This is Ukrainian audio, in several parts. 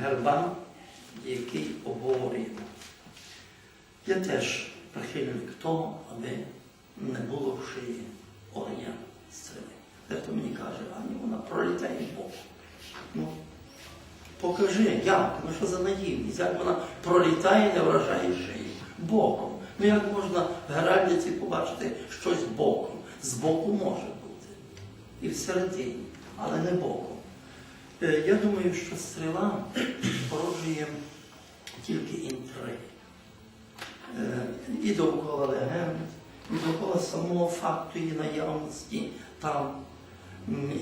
герба, який обговорюємо. Я теж прихильник того, аби не було в шиї огня стріли. Дехто мені каже, а ні, вона пролітає Бог. Ну, покажи, як, ну що за наївність, як вона пролітає, не вражає шиї. Боком. Ну як можна в Геральдиці побачити щось боком? З боку може бути. І всередині, але не боком. Е, Я думаю, що стріла породжує тільки інтриги. Е, І довкола легенд, і довкола самого факту її наявності там.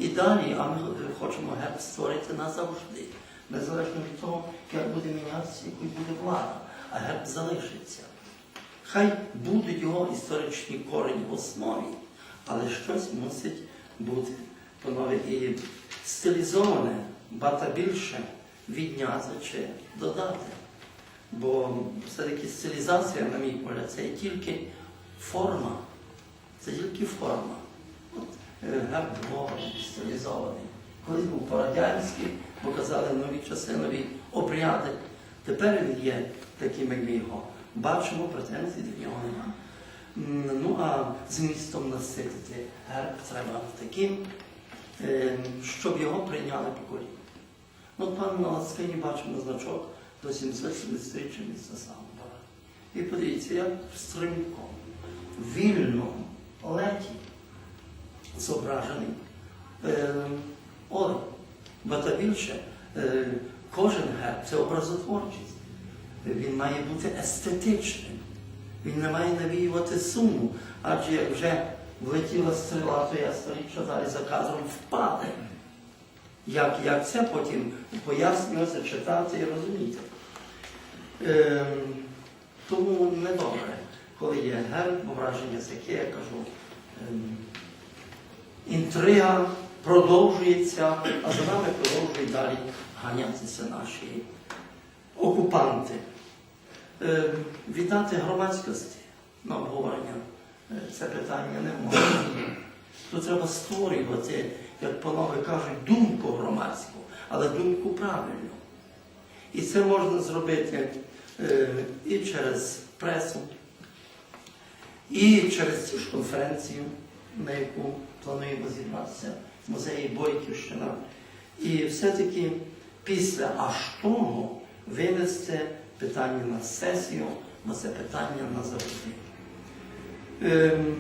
І далі, а ми хочемо герб створити назавжди, незалежно від того, як буде мінятися, якою буде влада, а герб залишиться. Хай будуть його історичні корені в основі, але щось мусить бути панове і стилізоване, бата більше відняти чи додати. Бо все-таки стилізація, на мій погляд, це тільки форма. Це тільки форма. От е, герб Богом стилізований. Колись був по-радянськи, показали нові часи, нові обряди. Тепер він є таким, як ми його бачимо, претензій до нього нема. Ну а змістом наситити герб треба таким, е, щоб його прийняли покоління. Ну, пан на Лацкині бачимо значок до 770-річчя міста Самбора. І подивіться, як стрімко, вільно, леті зображений е, Олег. Бо більше, кожен герб це образотворчість. Він має бути естетичним. Він не має навіювати суму. Адже як вже влетіла стріла, то я сторіччя далі за кадром впаде. Як, як це потім пояснювати, читати і розуміти. Ем, тому недобре, коли є герб, бо враження таке, я кажу, ем, інтрига продовжується, а за нами продовжують далі ганятися наші окупанти. Ем, віддати громадськості на обговорення е, це питання не можна. Тут треба створювати, як панове кажуть, думку громадську, але думку правильну. І це можна зробити е, і через пресу, і через цю ж конференцію, на яку плануємо зібратися в музеї Бойківщина. І все-таки після аж того винести питання на сесію, на це питання назавжди. Ем,